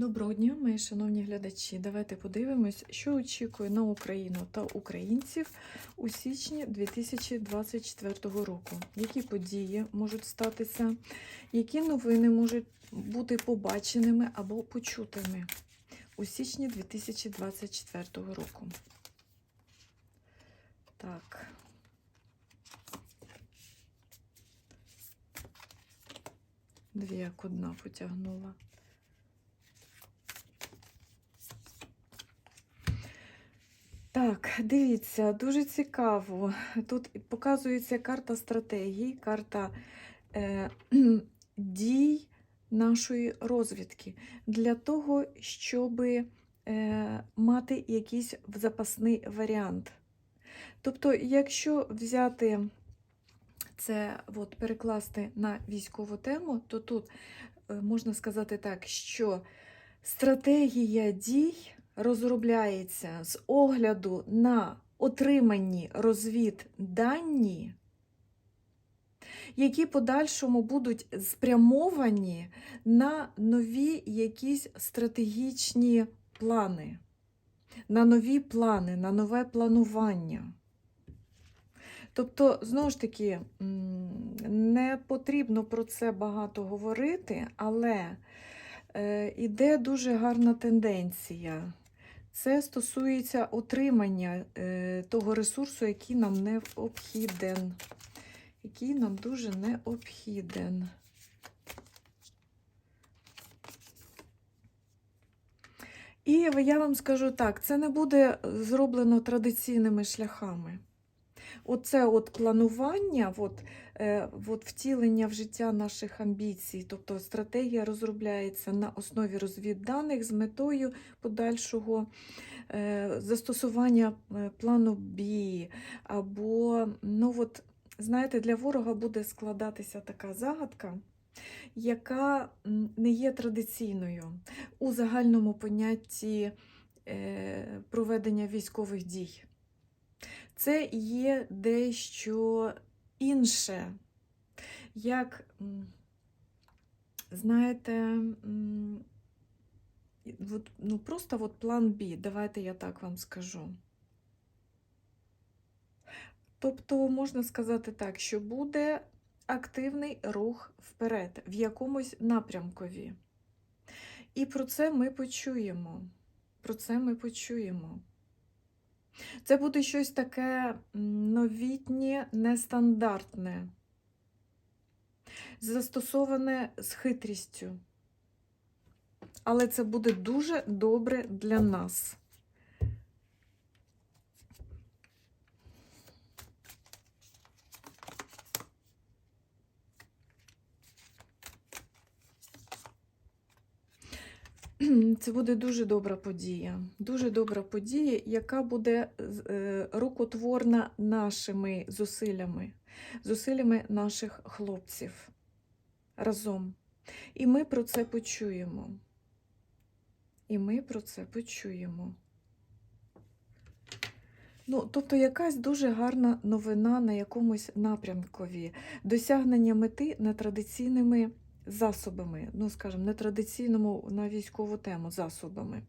Доброго дня, мої шановні глядачі. Давайте подивимось, що очікує на Україну та українців у січні 2024 року. Які події можуть статися, які новини можуть бути побаченими або почутими у січні 2024 року. Так. Дві як одна потягнула. Так, дивіться, дуже цікаво. Тут показується карта стратегії, карта е, дій нашої розвідки для того, щоб е, мати якийсь запасний варіант. Тобто, якщо взяти це, от, перекласти на військову тему, то тут е, можна сказати так, що стратегія дій розробляється з огляду на отримані розвіддані, які подальшому будуть спрямовані на нові якісь стратегічні плани, на нові плани, на нове планування. Тобто, знову ж таки, не потрібно про це багато говорити, але е, іде дуже гарна тенденція. Це стосується отримання е, того ресурсу, який нам необхіден. Який нам дуже необхіден. І я вам скажу так: це не буде зроблено традиційними шляхами. Оце от планування, от, е, от втілення в життя наших амбіцій, тобто стратегія розробляється на основі розвідданих з метою подальшого е, застосування е, плану бій, або, ну от, знаєте, для ворога буде складатися така загадка, яка не є традиційною у загальному понятті проведення військових дій. Це є дещо інше, як, знаєте, от, ну просто от план Б, давайте я так вам скажу. Тобто, можна сказати так, що буде активний рух вперед в якомусь напрямкові. І про це ми почуємо. Про це ми почуємо. Це буде щось таке новітнє, нестандартне, застосоване з хитрістю. Але це буде дуже добре для нас. Це буде дуже добра подія. Дуже добра подія, яка буде е, рукотворна нашими зусиллями, зусиллями наших хлопців разом. І ми про це почуємо. І ми про це почуємо. Ну, тобто якась дуже гарна новина на якомусь напрямкові, досягнення мети нетрадиційними засобами, ну, скажімо, нетрадиційному на військову тему засобами.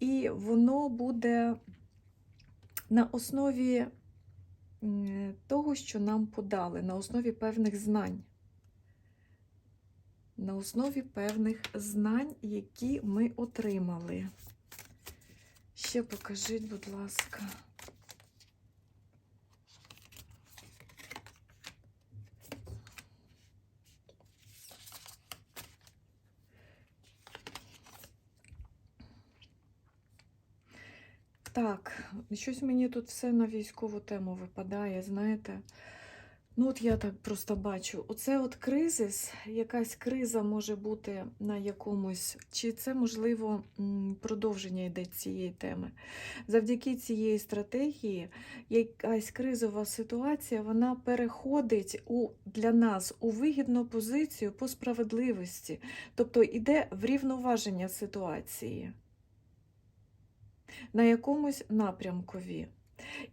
І воно буде на основі того, що нам подали, на основі певних знань. На основі певних знань, які ми отримали. Ще покажіть, будь ласка. Так, щось мені тут все на військову тему випадає, знаєте. Ну, от я так просто бачу. Оце от кризис, якась криза може бути на якомусь, чи це, можливо, продовження йде цієї теми. Завдяки цієї стратегії якась кризова ситуація, вона переходить у, для нас у вигідну позицію по справедливості. Тобто йде врівноваження ситуації на якомусь напрямкові.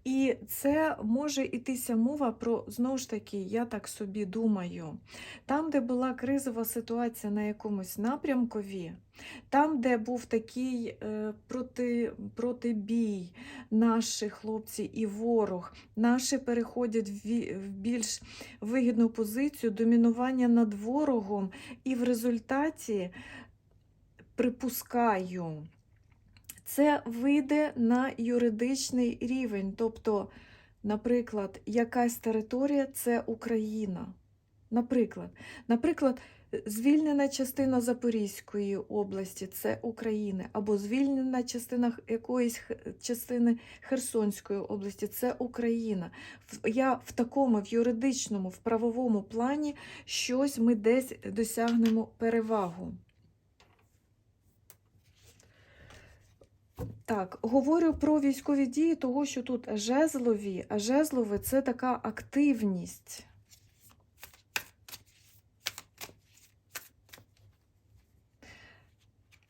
І це може йтися мова про, знову ж таки, я так собі думаю, там, де була кризова ситуація на якомусь напрямкові, там, де був такий е, проти, протибій, наші хлопці і ворог, наші переходять в, в більш вигідну позицію домінування над ворогом, і в результаті припускаю, це вийде на юридичний рівень. Тобто, наприклад, якась територія це Україна. Наприклад, наприклад, звільнена частина Запорізької області це України, або звільнена частина якоїсь частини Херсонської області це Україна. Я в такому, в юридичному, в правовому плані щось ми десь досягнемо перевагу. Так, говорю про військові дії, того, що тут жезлові, а жезлові це така активність.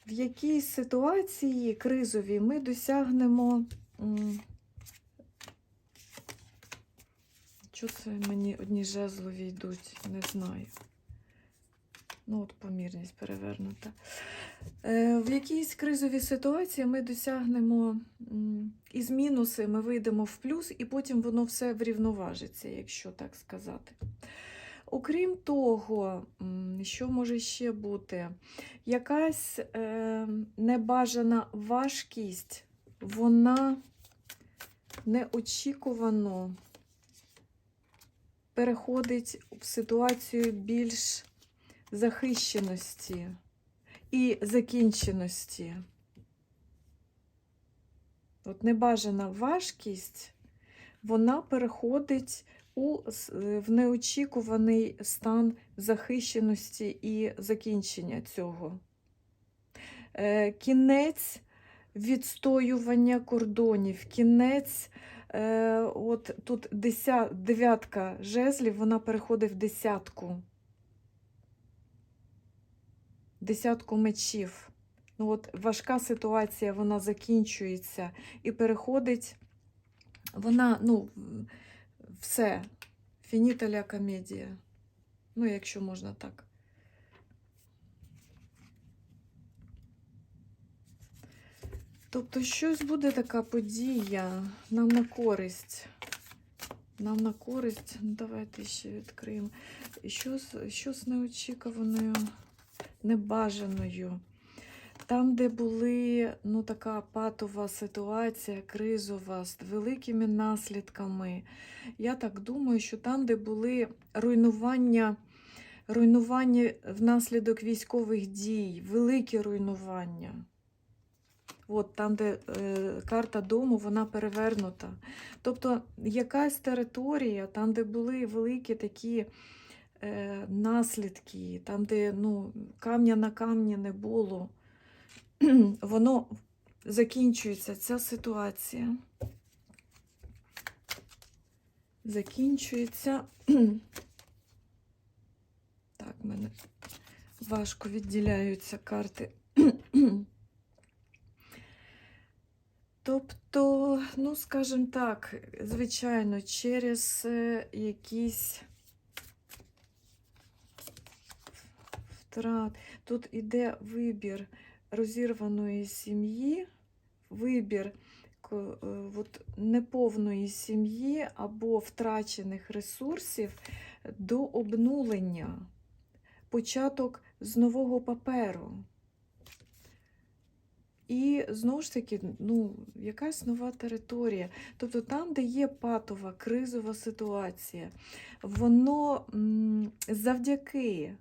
В якійсь ситуації кризовій ми досягнемо. Що це мені одні жезлові йдуть, не знаю. Ну, от помірність перевернута. Е, В якійсь кризовій ситуації ми досягнемо із мінуси, ми вийдемо в плюс, і потім воно все врівноважиться, якщо так сказати. Окрім того, що може ще бути? Якась е, небажана важкість, вона неочікувано переходить в ситуацію більш захищеності і закінченості. От небажана важкість, вона переходить у, е, в неочікуваний стан захищеності і закінчення цього. Е, Кінець відстоювання кордонів, кінець, е, от тут деся, дев'ятка жезлів, вона переходить в десятку десятку мечів. Ну, от важка ситуація, вона закінчується і переходить. Вона, ну, все, фініталя комедія. Ну, якщо можна так. Тобто, щось буде така подія нам на користь. Нам на користь. Ну, давайте ще відкриємо. Щось, щось неочікуваною небажаною. Там, де були ну, така патова ситуація, кризова, з великими наслідками. Я так думаю, що там, де були руйнування, руйнування внаслідок військових дій, великі руйнування. От там, де е, карта дому, вона перевернута. Тобто якась територія, там, де були великі такі е, наслідки, там, де ну, камня на камні не було, воно закінчується, ця ситуація. Закінчується. Так, мене важко відділяються карти. Тобто, ну, скажімо так, звичайно, через е, якісь втрат. Тут іде вибір розірваної сім'ї, вибір е, от, неповної сім'ї або втрачених ресурсів до обнулення, початок з нового паперу. І знову ж таки, ну, якась нова територія. Тобто там, де є патова, кризова ситуація, воно завдяки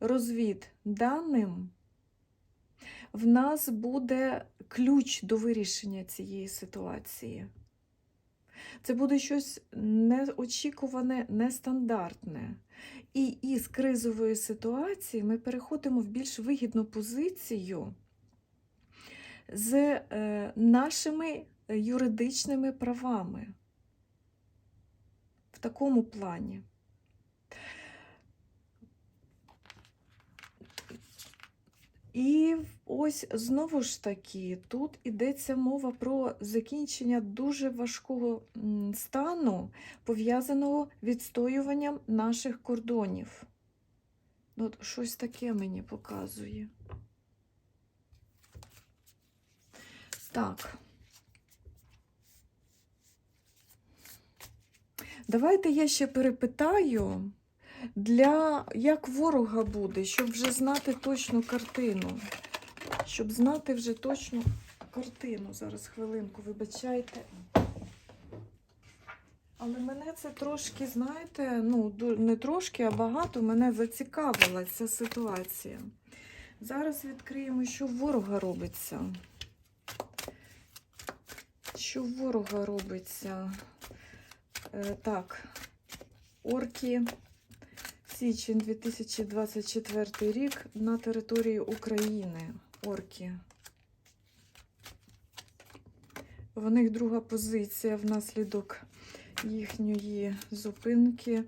розвід даним в нас буде ключ до вирішення цієї ситуації. Це буде щось неочікуване, нестандартне. І із кризової ситуації ми переходимо в більш вигідну позицію з е, нашими юридичними правами. В такому плані. І ось знову ж таки, тут йдеться мова про закінчення дуже важкого стану, пов'язаного відстоюванням наших кордонів. Ну, От щось таке мені показує. Так. Давайте я ще перепитаю, для як ворога буде, щоб вже знати точну картину. Щоб знати вже точну картину. Зараз хвилинку, вибачайте. Але мене це трошки, знаєте, ну, не трошки, а багато мене зацікавила ця ситуація. Зараз відкриємо, що ворога робиться. Що ворога робиться? Е, так, орки, січень 2024 рік на території України. Орки. В них друга позиція внаслідок їхньої зупинки,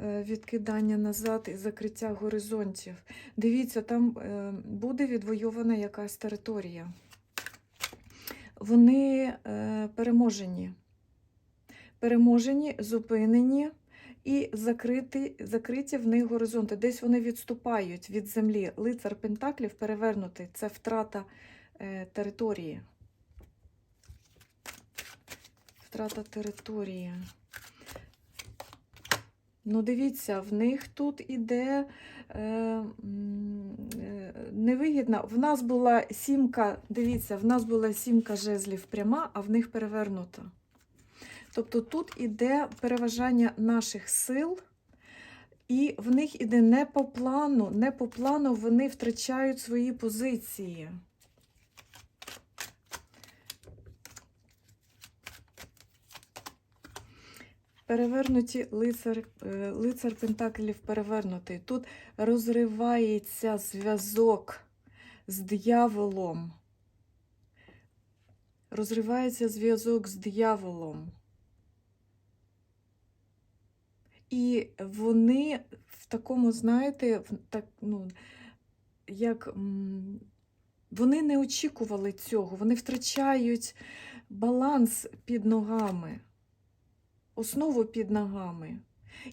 е, відкидання назад і закриття горизонтів. Дивіться, там е, буде відвойована якась територія. Вони е, переможені. Переможені, зупинені і закриті, закриті в них горизонти. Десь вони відступають від землі. Лицар Пентаклів перевернутий. Це втрата е, території. Втрата території. Ну, дивіться, в них тут іде е, е, невигідна. В нас була сімка, дивіться, в нас була сімка жезлів пряма, а в них перевернута. Тобто тут іде переважання наших сил, і в них іде не по плану, не по плану вони втрачають свої позиції. Перевернуті лицар, е, лицар Пентаклів перевернутий. Тут розривається зв'язок з дияволом. Розривається зв'язок з дияволом. І вони в такому, знаєте, так, ну, як вони не очікували цього, вони втрачають баланс під ногами, основу під ногами.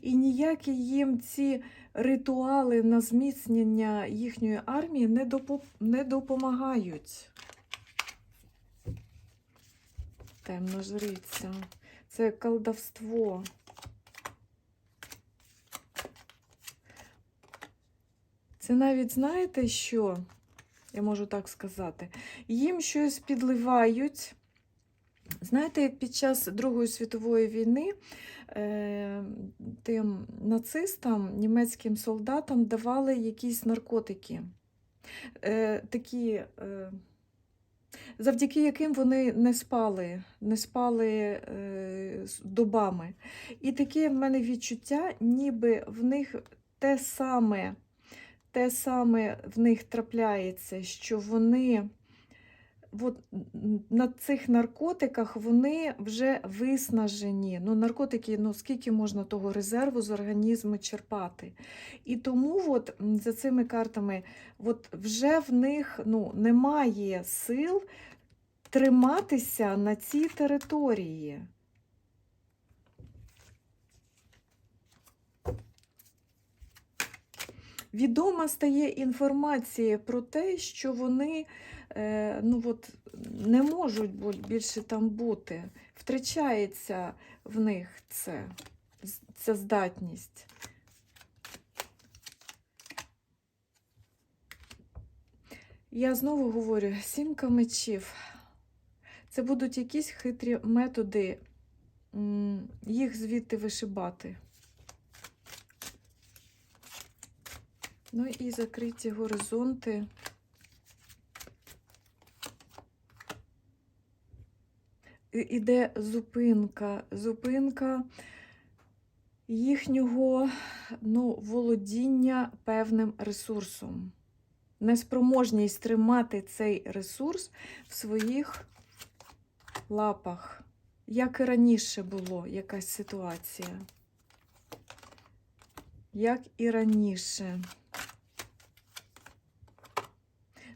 І ніякі їм ці ритуали на зміцнення їхньої армії не, допо- не допомагають. Темно жриця. Це колдовство. Це навіть знаєте що? Я можу так сказати. Їм щось підливають. Знаєте, як під час Другої світової війни е, тим нацистам, німецьким солдатам давали якісь наркотики, е, такі, е, завдяки яким вони не спали, не спали добами. І таке в мене відчуття, ніби в них те саме те саме в них трапляється, що вони от, на цих наркотиках вони вже виснажені. Ну, наркотики, ну скільки можна того резерву з організму черпати. І тому от, за цими картами от, вже в них ну, немає сил триматися на цій території. Відома стає інформація про те, що вони е, ну, от, не можуть більше там бути. Втрачається в них це, ця здатність. Я знову говорю, сімка мечів. Це будуть якісь хитрі методи їх звідти вишибати. Ну і закриті горизонти. Іде зупинка, зупинка їхнього ну, володіння певним ресурсом. Неспроможність тримати цей ресурс в своїх лапах, як і раніше було якась ситуація. Як і раніше.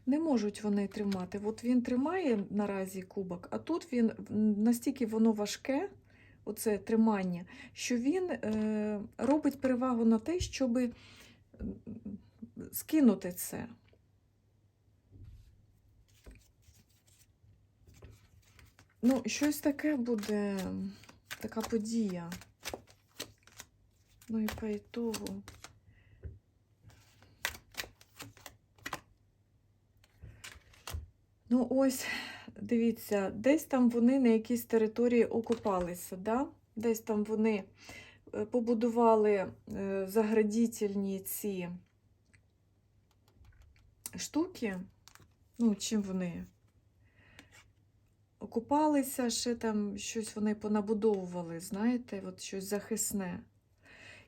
Не можуть вони тримати. От він тримає наразі кубок, а тут він настільки воно важке, оце тримання, що він е, робить перевагу на те, щоб скинути це. Ну, щось таке буде, така подія. Ну і по ітогу. Ну, ось, дивіться, десь там вони на якійсь території окупалися, да? десь там вони е, побудували е, заградительні ці штуки. Ну, чим вони окупалися, ще там щось вони понабудовували, знаєте, от щось захисне.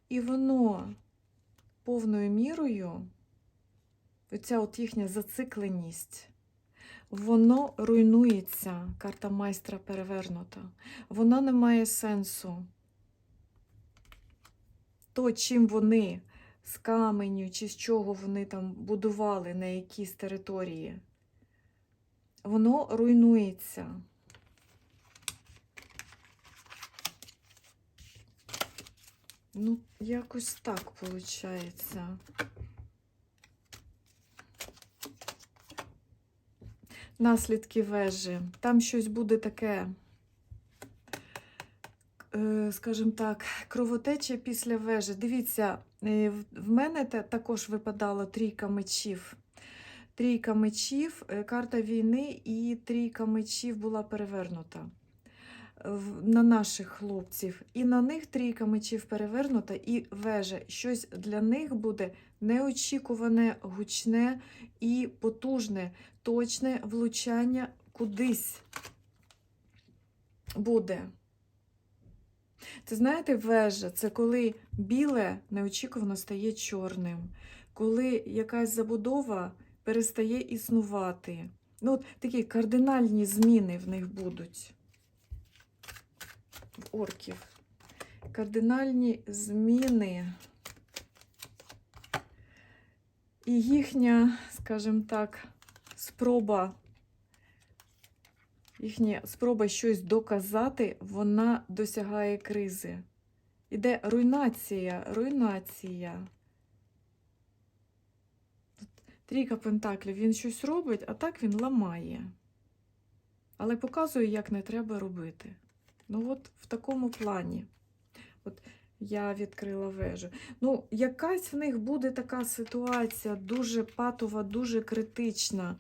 І воно повною мірою, оця от їхня зацикленість, воно руйнується, карта майстра перевернута. Воно не має сенсу. То, чим вони з каменю чи з чого вони там будували на якійсь території, воно руйнується. Ну, якось так виходить. Наслідки вежі. Там щось буде таке, е, скажімо так, кровотеча після вежі. Дивіться, е, в- мене також випадала трійка мечів. Трійка мечів, е, карта війни і трійка мечів була перевернута на наших хлопців. І на них трійка мечів перевернута, і вежа. Щось для них буде неочікуване, гучне і потужне, точне влучання кудись буде. Це знаєте, вежа це коли біле неочікувано стає чорним, коли якась забудова перестає існувати. Ну, от такі кардинальні зміни в них будуть. В орків. Кардинальні зміни. І їхня, скажімо так, спроба, їхня спроба щось доказати, вона досягає кризи. Іде руйнація, руйнація. Трійка пентаклів, він щось робить, а так він ламає. Але показує, як не треба робити. Ну, от в такому плані. От я відкрила вежу. Ну, якась в них буде така ситуація дуже патова, дуже критична.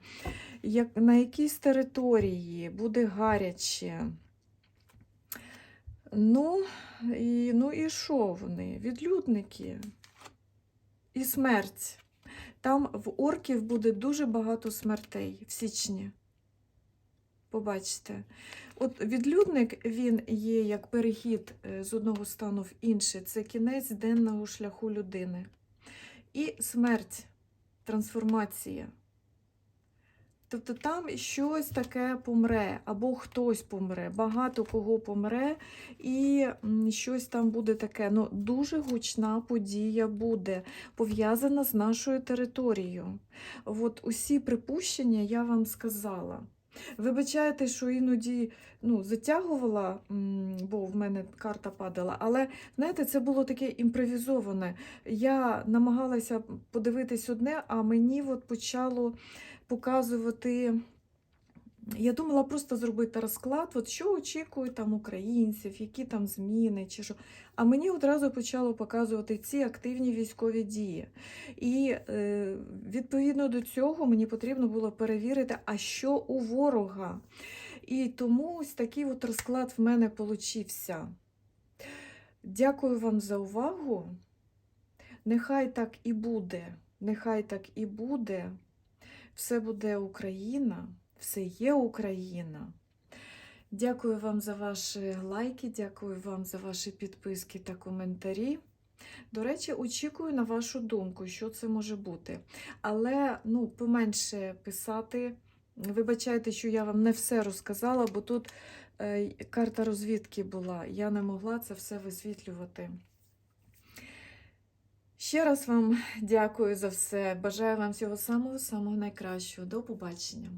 Як, на якійсь території буде гаряче. Ну, і, ну і що вони? Відлюдники. І смерть. Там в орків буде дуже багато смертей в січні. Побачите. От відлюдник він є як перехід е, з одного стану в інший. Це кінець денного шляху людини. І смерть, трансформація. Тобто там щось таке помре, або хтось помре, багато кого помре, і щось там буде таке. Ну, дуже гучна подія буде пов'язана з нашою територією. От усі припущення я вам сказала. Вибачайте, що іноді ну, затягувала, бо в мене карта падала, але знаєте, це було таке імпровізоване. Я намагалася подивитись одне, а мені от почало показувати. Я думала просто зробити розклад, от що очікують там українців, які там зміни чи що. А мені одразу почало показувати ці активні військові дії. І е, відповідно до цього мені потрібно було перевірити, а що у ворога. І тому ось такий от розклад в мене получився. Дякую вам за увагу. Нехай так і буде. Нехай так і буде. Все буде Україна, все є Україна. Дякую вам за ваші лайки, дякую вам за ваші підписки та коментарі. До речі, очікую на вашу думку, що це може бути. Але ну, поменше писати. Вибачайте, що я вам не все розказала, бо тут е, карта розвідки була. Я не могла це все висвітлювати. Ще раз вам дякую за все. Бажаю вам всього самого самого найкращого. До побачення.